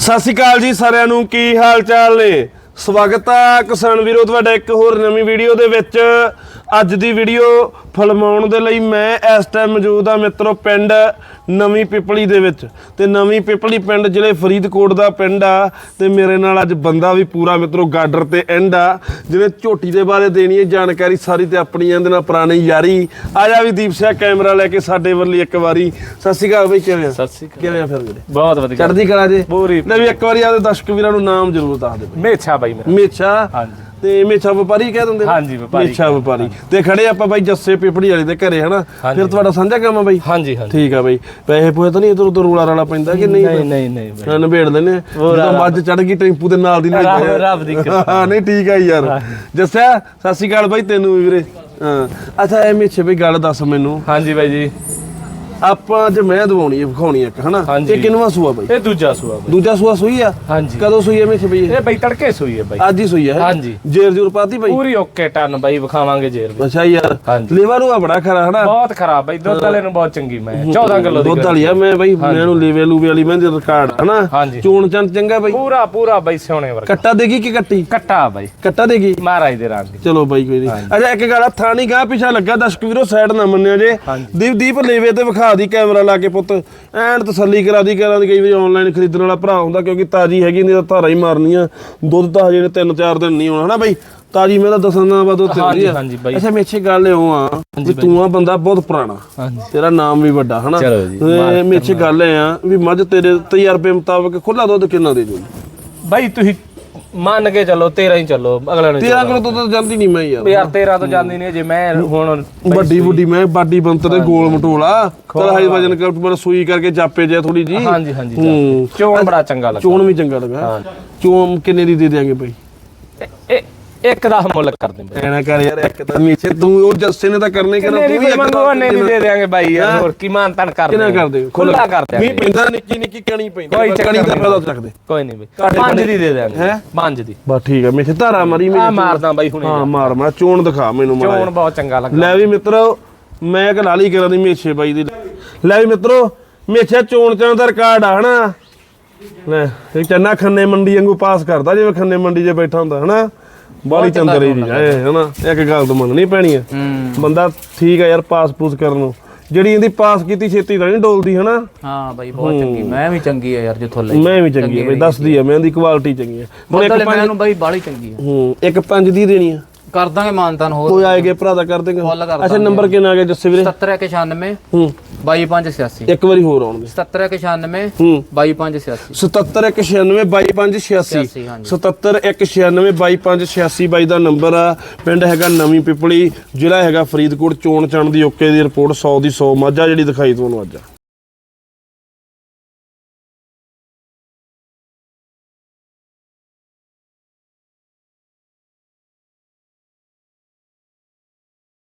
ਸਤਿ ਸ਼੍ਰੀ ਅਕਾਲ ਜੀ ਸਾਰਿਆਂ ਨੂੰ, ਕੀ ਹਾਲ ਚਾਲ ਨੇ? ਸਵਾਗਤ ਆ ਕਿਸਾਨ ਵੀਰੋ, ਤੁਹਾਡਾ ਇੱਕ ਹੋਰ ਨਵੀਂ ਵੀਡੀਓ ਦੇ ਵਿੱਚ। ਅੱਜ ਦੀ ਵੀਡੀਓ ਫਿਲਮਾਉਣ ਦੇ ਲਈ ਮੈਂ ਇਸ ਟਾਈਮ ਮੌਜੂਦ ਆ ਮਿੱਤਰੋ ਪਿੰਡ ਨਵੀਂ ਪਿਪਲੀ ਦੇ ਵਿੱਚ। ਤੇ ਨਵੀਂ ਪਿਪਲੀ ਪਿੰਡ ਜ਼ਿਲ੍ਹੇ ਫਰੀਦਕੋਟ ਦਾ ਪਿੰਡ ਆ ਤੇ ਮੇਰੇ ਨਾਲ ਅੱਜ ਬੰਦਾ ਵੀ ਪੂਰਾ ਮਿੱਤਰੋ ਗਾਡਰ ਤੇ ਐਂਡ ਆ। ਜਿਹਨੇ ਝੋਟੀ ਦੇ ਬਾਰੇ ਦੇਣੀ ਹੈ ਜਾਣਕਾਰੀ ਸਾਰੀ ਤੇ ਆਪਣੀ ਇਹਦੇ ਨਾਲ ਪੁਰਾਣੀ ਯਾਰੀ। ਆ ਜਾ ਵੀ ਦੀਪ ਸਿੰਘ ਕੈਮਰਾ ਲੈ ਕੇ ਸਾਡੇ ਵੱਲ ਇੱਕ ਵਾਰੀ। ਸਤਿ ਸ਼੍ਰੀ ਅਕਾਲ ਬਈ ਕਿਵੇਂ ਆ? ਸਤਿ ਸ੍ਰੀ ਅਕਾਲ। ਕਿਵੇਂ ਆ ਫਿਰ ਵੀਰੇ? ਬਹੁਤ ਵਧੀਆ। ਚੜ੍ਹਦੀ ਕਲਾ ਜੇ? ਪੂਰੀ। ਲੈ ਵੀ ਇੱਕ ਵਾਰੀ ਆਪਦੇ ਦਰਸ਼ਕ ਵੀਰਾਂ ਨੂੰ ਨਾਮ ਜ਼ਰੂਰ ਦੱਸ ਦੇ ਬਈ। ਮੇਛਾ ਬਾਈ ਮੇਰਾ। ਮੇਛਾ। ਹਾਂਜੀ। ਤੇ ਮੇਛਾ ਵਪਾਰੀ ਕਹਿ ਦਿੰਦੇ ਨੇ? ਹਾਂਜੀ, ਵਪਾਰੀ। ਮੇਛਾ ਵਪਾਰੀ। ਤੇ ਖੜੇ ਆਪਾਂ ਬਾਈ ਜੱਸੇ ਪਿਪੜੀ ਵਾਲੇ ਦੇ ਘਰੇ ਹਨਾ? ਹਾਂਜੀ। ਫਿਰ ਤੁਹਾਡਾ ਸਾਂਝਾ ਕੰਮ ਆ ਬਾਈ? ਹਾਂਜੀ ਹਾਂਜੀ। ਠੀਕ ਆ ਬਾਈ। ਪੈਸੇ ਪੋਏ ਤਾਂ ਨਹੀਂ ਇਧਰ ਉਧਰ ਰੋਲਾ ਰਾਲਾ ਪੈਂਦਾ ਕਿ ਨਹੀਂ? ਨਹੀਂ ਨਹੀਂ ਨਹੀਂ ਬਾਈ। ਹਾਂ ਨਿਬੇੜ ਲੈਨੇ ਜਦੋਂ ਰੱਬ- ਮੱਝ ਚੜ ਗਈ ਟੈਂਪੂ ਦੇ ਨਾਲ ਦੀ ਨਾਲ ਰੱਬ- ਹੀ ਰੱਬ ਦੀ ਕਿਰਪਾ। ਹਾਂ ਨਹੀਂ ਠੀਕ ਆ ਯਾਰ। ਜੱਸਿਆ ਸਤਿ ਸ਼੍ਰੀ ਅਕਾਲ ਬਾਈ ਤੈਨੂੰ ਵੀ ਵੀਰੇ। ਹਾਂ। ਅੱਛਾ ਇਹ ਮੇਛੇ ਬਈ ਗੱਲ ਦੱਸ ਮੈਨੂੰ। ਹਾਂਜੀ ਬਾਈ ਜੀ। ਆਪਾਂ ਅੱਜ ਮੈਂ ਦਵਾਉਣੀ ਹੈ ਵਿਖਾਉਣੀ ਇੱਕ ਹਨਾ? ਹਾਂਜੀ। ਇਹ ਕਿੰਨਵਾ ਸੂਆ ਬਾਈ? ਇਹ ਦੂਜਾ ਸੂਆ ਬਾਈ। ਦੂਜਾ ਸੂਆ ਸੂਈ ਆ? ਹਾਂਜੀ। ਕਦੋਂ ਸੂਈ ਹੈ ਮੇਛੇ ਬਈ ਇਹ? ਇਹ ਬਾਈ ਤੜਕੇ ਸੂਈ ਹੈ ਬਾਈ। ਅੱਜ ਹੀ ਸੂਈ ਹੈ ਹਾਂਜੀ। ਜੇਰ ਜੂਰ ਪਾਤੀ ਬਾਈ? ਪੂਰੀ ਓਕੇ ਟਨ ਬਾਈ ਵਿਖਾਵਾਂਗੇ ਜੇਰ ਵੀ। ਅੱਛਾ ਯਾਰ ਹਾਂਜੀ। ਲੇਵਾ ਨੂੰ ਆ ਬੜਾ ਖਰਾ ਹਨਾ? ਬਹੁਤ ਖਰਾਬ ਬਾਈ ਦੁੱਧ ਵਾਲੇ ਨੂੰ ਬਹੁਤ ਚੰਗੀ ਮੈਂ। 14 ਕਿਲੋ ਦੀ ਦੁੱਧ ਵਾਲੀ ਆ ਮੈਂ ਬਾਈ ਮੈਨੂੰ ਲੇਵੇ ਲੂਵੇ ਵਾਲੀ ਮੈਂ ਰਿਕਾਰਡ ਹਨਾ? ਹਾਂਜੀ। ਚੋਣ ਚੰਨ ਚੰਗਾ ਬਾਈ। ਪੂਰਾ ਪੂਰਾ ਬਾਈ ਸੋਹਣੇ ਵਰਗਾ। ਕੱਟਾ ਦੇਗੀ ਕਿ ਕੱਟੀ? ਕੱਟਾ ਬਾਈ। ਕੱਟਾ ਦੇਗੀ? ਮਹਾਰਾਜ ਦੇ ਰੰਗ। ਦੀ ਚਲੋ ਬਾਈ ਕੋਈ ਨਹੀਂ ਅੱਛਾ ਇੱਕ ਗੱਲ ਆ ਥਾਣੀ ਗਾਹ ਪਿਛਾ ਲੱਗਾ ਦਰਸ਼ਕ ਵੀਰੋ ਸਾਈਡ ਨਾ ਮੰਨਿਓ ਜੇ। ਹਾਂਜੀ। ਦੀਪ ਦੀਪ ਲੇਵੇ ਤੇ ਵਿਖਾ ਦੀ ਕੈਮਰਾ ਲਾ ਕੇ ਪੁੱਤ। ਐਨ ਤਸੱਲੀ ਕਰਾ ਦੀ ਕਰਾਂ ਦੀ ਕਈ ਵਾਰੀ ਆਨਲਾਈਨ ਖਰੀਦਣ ਵਾਲਾ ਭਰਾ ਹੁੰਦਾ ਕਿਉਂਕਿ ਤਾਜੀ ਹੈਗੀ ਨਹੀਂ ਤਾਂ ਧਾਰਾ ਹੀ ਮਾਰਨੀਆਂ। ਦੁੱਧ ਤਾਂ ਹਜੇ ਨੇ ਤਿੰਨ ਚਾਰ ਦਿਨ ਨਹੀਂ ਹੋਣਾ ਹਨਾ ਬਾਈ? ਤਾਜੀ ਮੈਂ ਤਾਂ ਦੱਸਣਾ ਵਾ ਦੁੱਧ ਹਾਂਜੀ, ਆ। ਹਾਂਜੀ ਬਾਈ। ਅੱਛਾ ਮੇਛੇ ਗੱਲ ਇਉਂ ਆ ਵੀ ਤੂੰ ਆ ਬੰਦਾ ਬਹੁਤ ਪੁਰਾਣਾ। ਤੇਰਾ ਨਾਮ ਵੀ ਵੱਡਾ ਹਨਾ? ਜੀ, ਮੇਛੇ ਗੱਲ ਇਹ ਆ ਵੀ ਮੱਝ ਤੇਰੇ ਤਜਰਬੇ ਮੁਤਾਬਕ ਖੁੱਲਾ ਦੁੱਧ ਕਿੰਨਾ ਦੇ ਜੂਗੀ ਬਾਈ ਤੁਸੀਂ ਮੰਨ ਕੇ ਚੱਲੋ 13 ਹੀ ਚੱਲੋ ਅਗਲੇ ਨੂੰ 13 ਕਿਲੋ ਤੋਂ ਤਾਂ ਜਾਂਦੀ ਨਹੀਂ ਮੈਂ ਯਾਰ। ਯਾਰ 13 ਤੋਂ ਜਾਂਦੀ ਨਹੀਂ ਜੇ ਮੈਂ ਹੁਣ ਵੱਡੀ ਵੱਡੀ ਮੈਂ ਬਾਡੀ ਬੰਤਰ ਦੇ ਗੋਲ ਮਟੋਲਾ। ਚਲ ਹਾਈ ਵਜਨ ਕਰ ਪਰ ਸੂਈ ਕਰਕੇ ਚਾਪੇ ਜੇ ਥੋੜੀ ਜੀ ਹਾਂਜੀ ਹਾਂਜੀ ਚੋਣ ਬੜਾ ਚੰਗਾ ਲੱਗਾ। ਚੋਣ ਵੀ ਚੰਗਾ ਲੱਗਾ। ਚੋਣ ਕਿੰਨੇ ਦੀ ਦੇ ਦਿਆਂਗੇ ਭਾਈ ਇੱਕ ਦਾ ਮੁੱਲ ਕਰ ਦਿੰਦੇ ਐਨਾ ਕਰ ਯਾਰ ਇੱਕ ਤਾਂ ਨੀਚੇ ਤੂੰ ਉਹ ਜੱਸੇ ਨੇ ਤਾਂ ਕਰਨੇ ਕਿੰਨੇ ਦੀ ਤੂੰ ਵੀ ਇੱਕ ਮੰਗੋ ਨੇ ਵੀ ਦੇ ਦੇਾਂਗੇ ਬਾਈ ਯਾਰ ਹੋਰ ਕੀ ਮਾਨ ਤਨ ਕਰ ਕਿੰਨਾ ਕਰ ਦੇ ਖੁੱਲਾ ਕਰ ਮੀਂਹ ਦਿਆਂਗੇ ਪੈਂਦਾ ਨਿੱਕੀ ਨਿੱਕੀ ਕਣੀ ਪੈਂਦੀ ਕੋਈ ਚੱਕਰ ਕਣੀ ਦਾ ਨਹੀਂ। ਫਾਇਦਾ ਚੱਕਦੇ ਕੋਈ ਨਹੀਂ ਬਈ। ਪੰਜ ਦੀ ਦੇ ਦੇਾਂਗੇ ਹੈਂ? ਪੰਜ ਦੀ। ਬਸ ਠੀਕ ਆ ਮੇਥੇ ਧਾਰਾ ਮਾਰੀ ਆ ਮੇਰੀ ਮਾਰਦਾ ਬਾਈ ਹੁਣੇ ਹਾਂ ਮਾਰ ਮਾਰ ਚੋਣ ਦਿਖਾ ਮੈਨੂੰ ਮਾੜਾ ਚੋਣ ਬਹੁਤ ਚੰਗਾ ਲੱਗਾ। ਲੈ ਵੀ ਮਿੱਤਰੋ ਮੈਂ ਇੱਕ ਲਾਲੀ ਕਰਾਂ ਦੀ ਮੇਛੇ ਬਾਈ ਦੀ। ਲੈ ਵੀ ਮਿੱਤਰੋ ਮੇਛੇ ਚੋਣ ਚਾਂ ਦਾ ਰਿਕਾਰਡ ਆ ਹਨਾ? ਲੈ ਇਹ ਚੰਨਾ ਖੰਨੇ ਮੰਡੀ ਵਾਂਗੂ ਪਾਸ ਕਰਦਾ ਜਿਵੇਂ ਖੰਨੇ ਮੰਡੀ 'ਚ ਬੈਠਾ ਹੁੰਦਾ ਹਨਾ? ਬਾਲੀ ਚੰਦਰੇ ਦੀ ਐ ਹਨਾ? ਇੱਕ ਗੱਲ ਤਾਂ ਮੰਨਣੀ ਪੈਣੀ ਆ ਬੰਦਾ ਠੀਕ ਆ ਯਾਰ ਪਾਸ ਪੂਸ ਕਰਨ ਨੂੰ। ਜਿਹੜੀ ਇਹਦੀ ਪਾਸ ਕੀਤੀ ਛੇਤੀ ਤਾਂ ਨਹੀਂ ਡੋਲਦੀ ਹਨਾ? ਹਾਂ ਬਾਈ ਬਹੁਤ ਚੰਗੀ। ਮੈਂ ਵੀ ਚੰਗੀ ਆ ਯਾਰ ਜਿੱਥੋਂ ਲਈ। ਮੈਂ ਵੀ ਚੰਗੀ ਆ ਬਈ ਦੱਸਦੀ ਆ ਮੈਂ ਇਹਦੀ ਕੁਆਲਿਟੀ ਚੰਗੀ ਆ। ਹੁਣ ਇੱਕ ਪੰਜ ਮੈਨੂੰ ਬਾਈ ਬਾਲੀ ਚੰਗੀ ਆ। ਹੂੰ ਇੱਕ ਪੰਜ ਦੀ ਦੇਣੀ ਆ। ਕਰ ਦਾਂਗੇ ਮਾਨਤਾਨ ਹੋਰ। ਕੋਈ ਆਏਗੇ ਭਰਾ ਦਾ ਕਰ ਦੇਗਾ ਫੁੱਲ ਕਰ ਅੱਛਾ ਨੰਬਰ ਕਿੰਨਾ ਆ ਗਿਆ ਜੱਸੇ ਵੀਰੇ? 7196 ਹੂੰ। 22586 ਇੱਕ ਵਾਰੀ ਹੋਰ ਆਉਣਗੇ 7196 ਹੂੰ। 22586 7716922586 ਹਾਂਜੀ। 7716922586 ਬਾਈ ਦਾ ਨੰਬਰ ਆ। ਪਿੰਡ ਹੈਗਾ ਨਵੀਂ ਪਿਪਲੀ ਜ਼ਿਲ੍ਹਾ ਹੈਗਾ ਫਰੀਦਕੋਟ ਚੋਣ ਚਣ ਦੀ ਓਕੇ ਦੀ ਰਿਪੋਰਟ 100 ਦੀ 100 ਮਾਝਾ ਜਿਹੜੀ ਦਿਖਾਈ ਤੁਹਾਨੂੰ ਅੱਜ